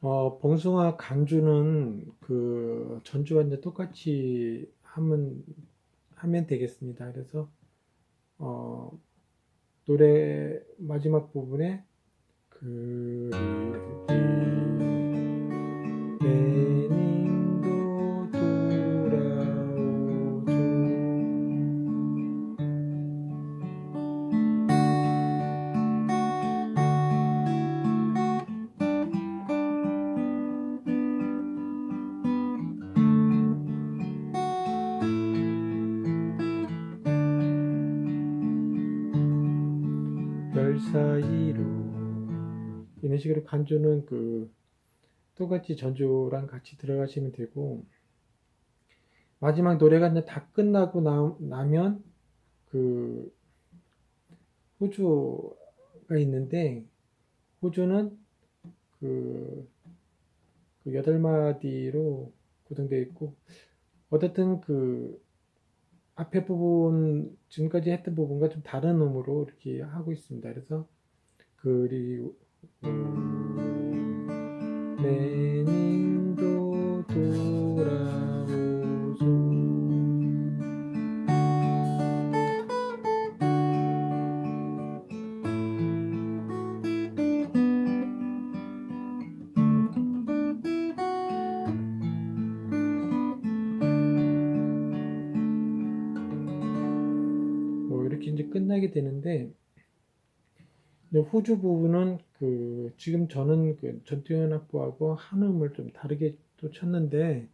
어, 봉숭아 간주는 그 전주와 이제 똑같이 하면 하면 되겠습니다. 그래서 어, 노래 마지막 부분에 그 이런 식으로 간주는 그 똑같이 전주랑 같이 들어가시면 되고 마지막 노래가 이제 다 끝나고 나, 나면 그 호주가 있는데 호주는 그, 그 여덟 마디로 구성되어 있고 어쨌든 그 앞에 부분 지금까지 했던 부분과 좀 다른 음으로 이렇게 하고 있습니다. 그래서 그리 고 내님도 돌아오소. 뭐 이렇게 이제 끝나게 되는데 후주 부분은 그 지금 저는 그 전투연 악보하고 한음을 좀 다르게 또 쳤는데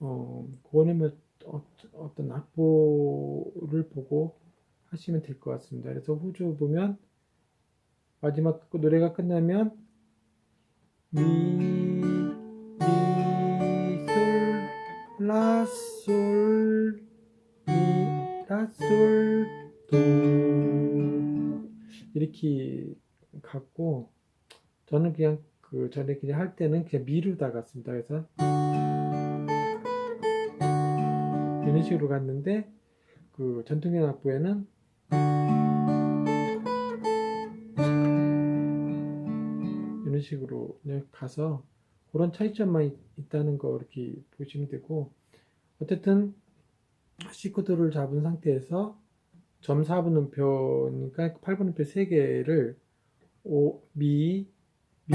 어 그거는 뭐 어, 어떤 악보를 보고 하시면 될 것 같습니다. 그래서 후주 보면 마지막 그 노래가 끝나면 미, 미, 솔, 라, 솔, 미, 라, 솔, 도 이렇게 갔고 저는 그냥 그 전에 그냥 할 때는 그냥 미루다 갔습니다. 그래서 이런 식으로 갔는데 그 전통의 악보에는 이런 식으로 그냥 가서 그런 차이점만 있- 있다는 거 이렇게 보시면 되고 어쨌든 C 코드를 잡은 상태에서 점 4분음표니까 8분음표 3개를 오, 미, 미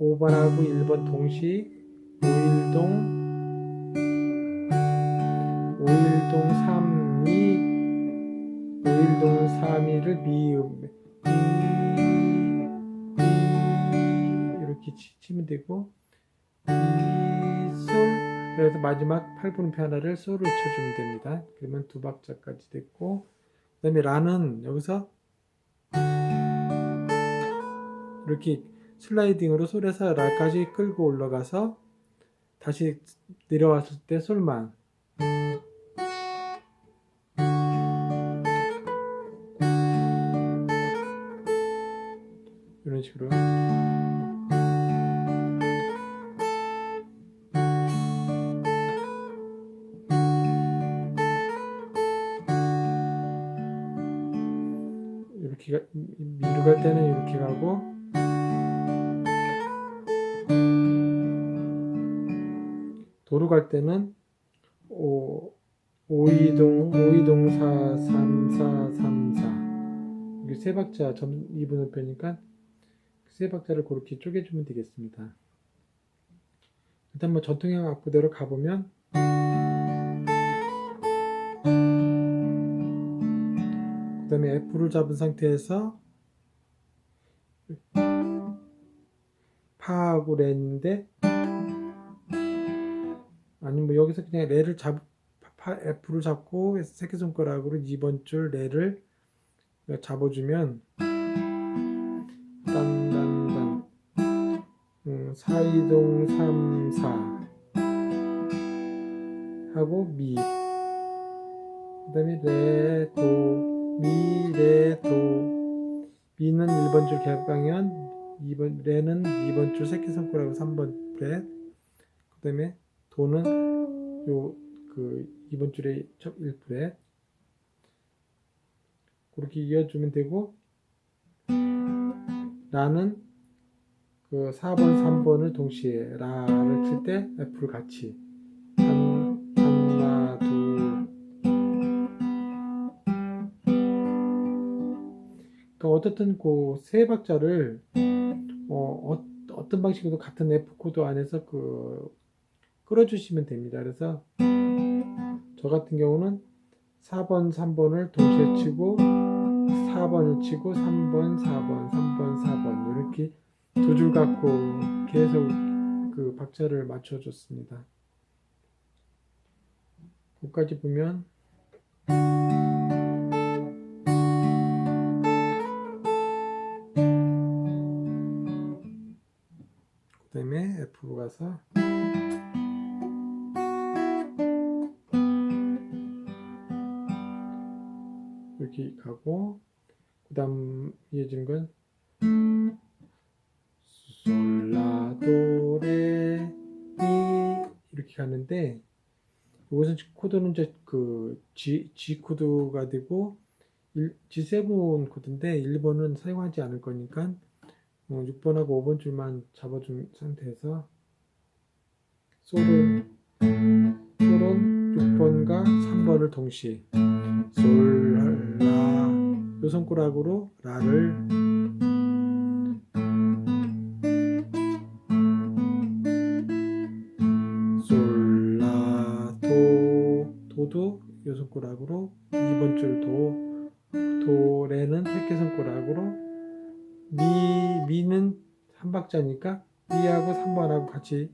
5번하고 1번 동시 5일동 5일동 3미 5일동 3미를 미음 미, 미 이렇게 치- 치면 되고 미 솔 그래서 마지막 8분음표 하나를 솔을 쳐주면 됩니다. 그러면 두 박자까지 됐고 그 다음에 라는 여기서 이렇게 슬라이딩으로 솔에서 라까지 끌고 올라가서 다시 내려왔을 때 솔만 이렇게 가, 미루 갈 때는 이렇게 가고 도로 갈 때는 오, 5이동 5이동 4 3 4 3 4 이게 세 박자 점 2분음표니까 세 박자를 그렇게 쪼개주면 되겠습니다. 일단 뭐 전통형 악보대로 가보면 F를 잡은 상태에서 파하고 레인데 아니면 뭐 여기서 그냥 레를 잡 파, F를 잡고 새끼손가락으로 2번 줄 레를 잡아주면 딴딴딴. 음, 4이동 3 4 하고 미. 그 다음에 레, 도, 미, 레, 도 미는 1번 줄 개방현 2번 레는 2번 줄 새끼 손가락으로 3번 브렛 그다음에 도는 요 그 2번 줄에 첫 1브렛 그렇게 이어주면 되고 라는 그 4번, 3번을 동시에 라를 칠 때 F를 같이 어떻든 그 세 박자를 어, 어, 어 떤 방식으로 같은 F 코드 안에서 그 끌어주시면 됩니다. 그래서 저 같은 경우는 4번, 3번을 동시에 치고 4번을 치고 3번, 4번, 3번, 4번 이렇게 두 줄 갖고 계속 그 박자를 맞춰줬습니다. 거기까지 보면 가서. 이렇게 가고 그 다음 이어지는 건 솔라도레 미 이렇게 가는데 이것은 코드는 이제 그 G, G 코드가 되고 일- G7 코드인데 1번은 사용하지 않을 거니까 어, 6번하고 5번 줄만 잡아준 상태에서 솔은 솔은 6번과 3번을 동시에 솔, 라, 요 손가락으로 라를. 솔, 라, 도, 도도 요 손가락으로 2번 줄 도, 도, 레는 새끼 손가락으로 미, 미는 한 박자니까 미하고 3번하고 같이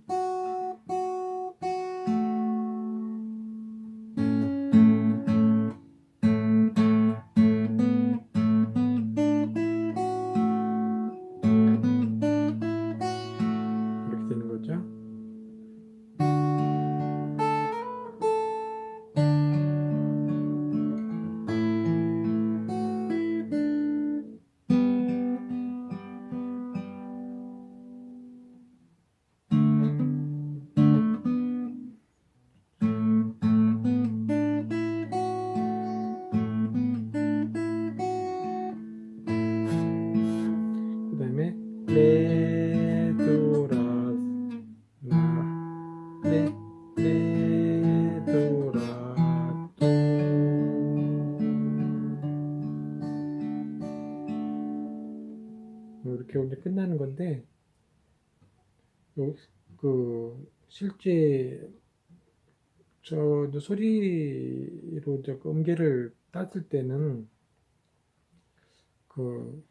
이렇게 끝나는 건데 요- 그 실제 저 소리로 저 음계를 땄을 때는 그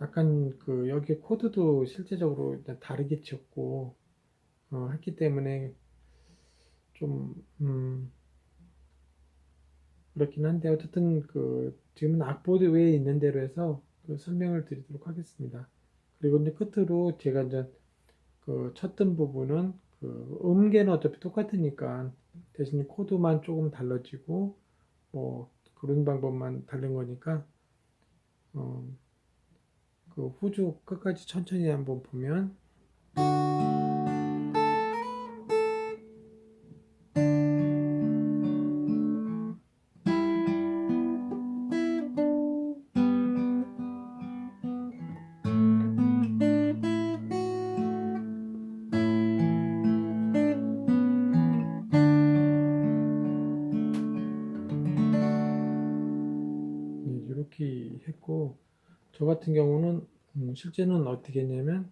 약간 그 여기 코드도 실제적으로 다르게 쳤고 어, 했기 때문에 좀 음, 그렇긴 한데 어쨌든 그 지금은 악보드 외에 있는 대로 해서 그 설명을 드리도록 하겠습니다. 그리고 이제 끝으로 제가 이제 그 쳤던 부분은 그 음계는 어차피 똑같으니까 대신 코드만 조금 달라지고 뭐 그런 방법만 다른 거니까 어, 그 후주 끝까지 천천히 한번 보면 같은 경우는 음, 실제는 어떻게 했냐면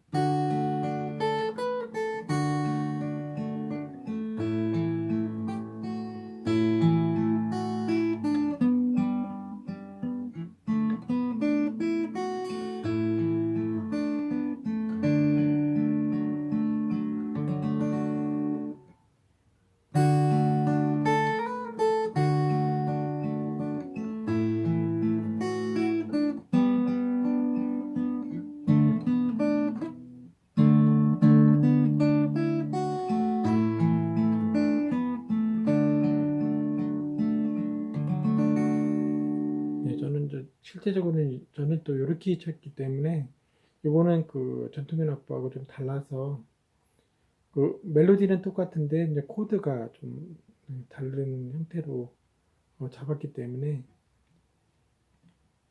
실제적으로는 저는 또 이렇게 쳤기 때문에 이거는 그 전통의 악보하고 좀 달라서 그 멜로디는 똑같은데 이제 코드가 좀 다른 형태로 어, 잡았기 때문에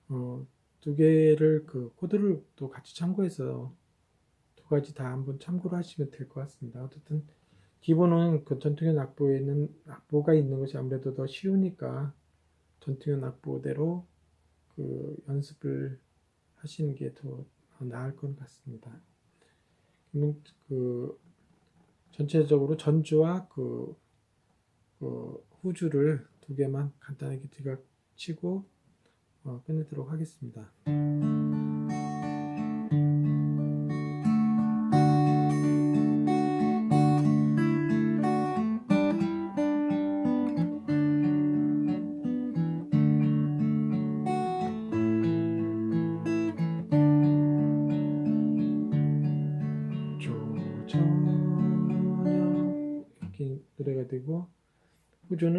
어, 두 개를 그 코드를 또 같이 참고해서 두 가지 다 한번 참고를 하시면 될 것 같습니다. 어쨌든 기본은 그 전통현 악보에 있는 악보가 있는 것이 아무래도 더 쉬우니까 전통현 악보대로 그 연습을 하시는 게 더 나을 것 같습니다. 그러면 그 전체적으로 전주와 그, 그 후주를 두 개만 간단하게 뒤가 치고 어, 끝내도록 하겠습니다. 조